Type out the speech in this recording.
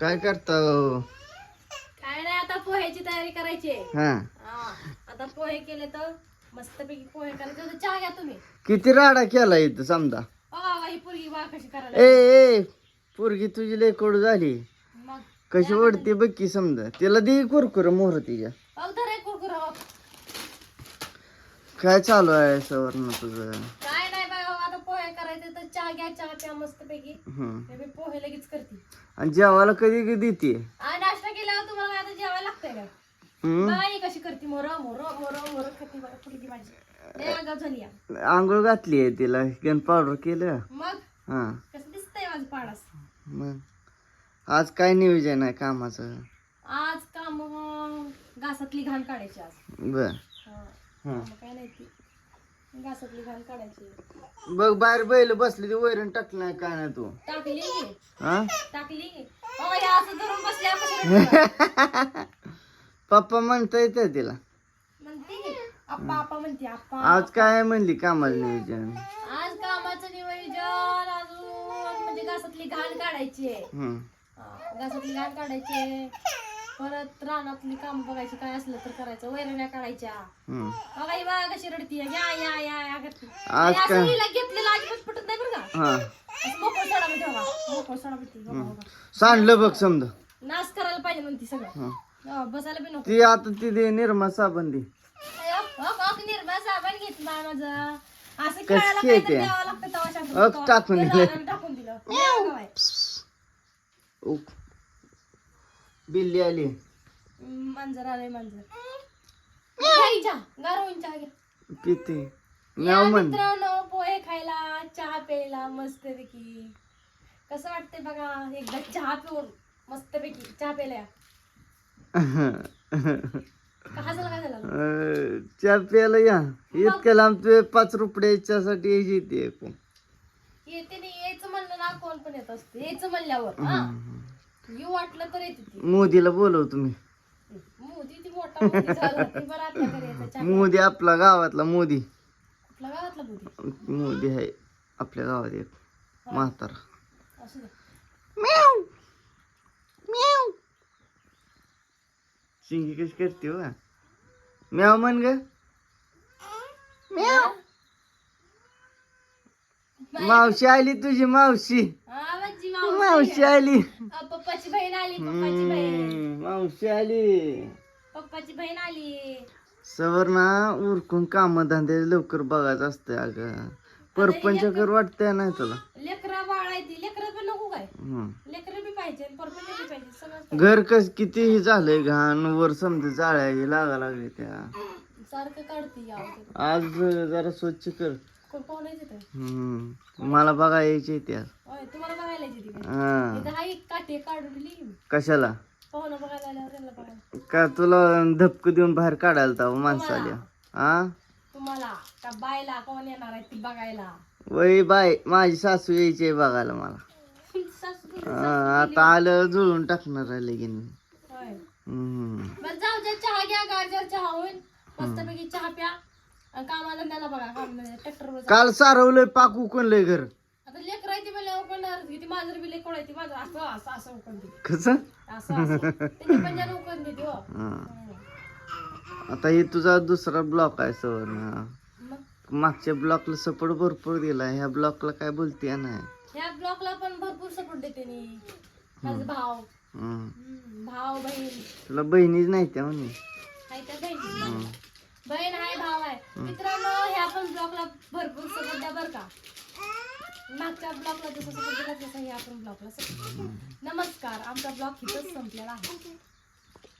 काय करता हो? काय नाही आता पोह्याची तयारी करायची आहे. हा. हा, आता पोहे केले तर मस्तपैकी पोहे करायचे. चहा घ्या तुम्ही. किती राडा केला इथं समजा? ही पोरगी कशी ए करायला ए पोरगी तुझी लय कडू झाली. मग कशी ओढते बघ की समजा. तिला दे कुरकुर मोहर तिच्या. कुरकुरा बघ. काय चालू आहे सवर्ण तुझं? काय नाही बघा आता पोहे करायचे तर चहा घ्या चहा प्या मस्तपैकी. हम्म. मी बी पोहे लगेच करते. आणि जेवायला कधी कधी देते. नाश्ता केल्यावर तुम्हाला काय आता जेवायला लागतंय का? हम्म? बघा ही कशी करते मोर मोर मोर मोर खाती बघा पोरगी माझी. लय आगाऊ झाली या. आंघोळ घातली आहे तिला गन पावडर केलं. मग? हा. कसं दिसतंय माझं पाडास? मग? आज काय नियोजन आहे कामाचं? आज काम अं, घासातली घाण काढायची आज. बर. हा. हा. मग काय नाही ती. घासातली घाण काढायची. बघ बाहेर बैल बसली ती वैरण टाकली नाही काय नाही तू. टाकली की. हा? टाकली की. अहो, हे असं धरून बसल्या कसं पप्पा म्हणता येते तिला. म्हणते. की आप्पा आप्पा म्हणते आप्पा. आज काय म्हणली कामाचं नियोजन? आज कामाचं नियोजन अजून म्हणजे घासातली घाण काढायची आहे. हम्म. हा, घासातली घाण काढायची आहे. परत रानातली काम बघायची काय असलं तर करायचं. वैरण्या काढायच्या हम्म. बघा ही कशी रडती या या या या करते आज आणि असं काय? हिला घेतलेलं अजिबात पटत नाही बरं का. हा. असं मोकळं सोडा म्हणते बघा मोकळं सोडा म्हणते बघा बघा. सांडलं बघ समजा नाश करायला पाहिजे म्हणते सगळं. हा. हा, बसायला बी नको. ती आता ती दे निर्मा साबण दे. अयो, हो, हो, निर्मा साबण घेतला माझा. असं कशी खेळायला आहे काहीतरी ते? द्यावं लागतं तेव्हा शांत अग, बसतो. टाकून ते दिलं. टाकून हे बघा. बिल्ली आली. मांजर आलंय मांजर. घ्या चहा गारवून चहा घ्या. पिते या म्याव म्हण. मित्रांनो पोहे खायला चहा प्यायला मस्तपैकी. कसं वाटतंय बघा एकदा चहा पिऊन मस्तपैकी. चहा प्यायला या. का हसायला काय झालं? अं, चहा प्यायला या. इतक्या लांब तू पाच रुपयाच्यासाठी येते येते नाही यायचं म्हणलं ना कोण पण येत असते. यायचं म्हणल्यावर हा. वाटलं तर येते ती. मोदीला बोलव तुम्ही. मोदी ती मोठा मोदी झाला ती बरं आपल्या घरी येतं चहा मोदी आपला गावातला मोदी. कुठला गावातला मोदी? मोदी आहे आपल्या गावात एक म्हातारा. असू दे. म्याव म्याव शिंगी कशी करते हो म्याव म्हण ग. म्याव मावशी आली तुझी मावशी. हा? मावशी मावशी आली. अ, पप्पाची बहीण आली पप्पाची बहीण. हम्म, मावशी आली. पप्पाची बहीण आली. सवरना उरकून काम धंदे लवकर बघायचं असतं अगं. परपंच कर वाटतंय नाही तुला. लेकरा पण नको काय? हम्म. लेकरं बी पाहिजे परपंच बी पाहिजे. सगळं घर कस कितीही झालंय घाण वर समजा जाळ्या हे लागा लागले त्या. सारखं काढते यावं ते. आज जरा स्वच्छ कर. कोण पाहुणे तिथे हम्म. मला बघा यायचे त्या होय तुम्हाला बघायला येते तिथे हा. इथं एक काठी काढून दिली. कशाला? पाहुणं बघायला आल्यावर त्यांना बघायला. का तुला धपक देऊन बाहेर काढायला तर माणसाल्या हा? तुम्हाला. का बायला कोण येणार आहे ती बघायला? वय बाय माझी सासू यायची आहे बघायला मला. सासू हा, आता आलं जुळून टाकणार आहे लगीन. मी. होय. हम्म. बरं जाऊ द्या चहा घ्या गाजर चहा होईल. मस्तपैकी चहा प्या. कामाला त्याला बघा काम ट्रॅक्टर काल सारवलंय पाक उकणलंय घर. आता लेकर आहे ती म्हणल्या उकळणार किती माझं बी लेकर आहे ती माझं असं असं असं उकळून देते. कसं? असं असं. त्याची पंजाने उकळून देते हो. हम्म. आता हे तुझा दुसरा ब्लॉक आहे सवर्ण. मग? मागच्या ब्लॉकला सपोर्ट भरपूर दिला ह्या ब्लॉकला काय बोलते नाही ह्या ब्लॉकला पण भरपूर सपोर्ट देते नी माझे भाव. हम्म. हम्म, भाव बहीण. तुला बहिणीच नाही त्या म्हणे. आहे त्या बहीण? आहे मित्रांनो ह्या पण ब्लॉकला भरपूर सपोर्ट द्या बरं का. मागच्या ब्लॉकला जसं सपोर्ट दिला तसं ह्या पण ब्लॉकला सपोर्ट नमस्कार आमचा ब्लॉक इथंच संपलेला आहे.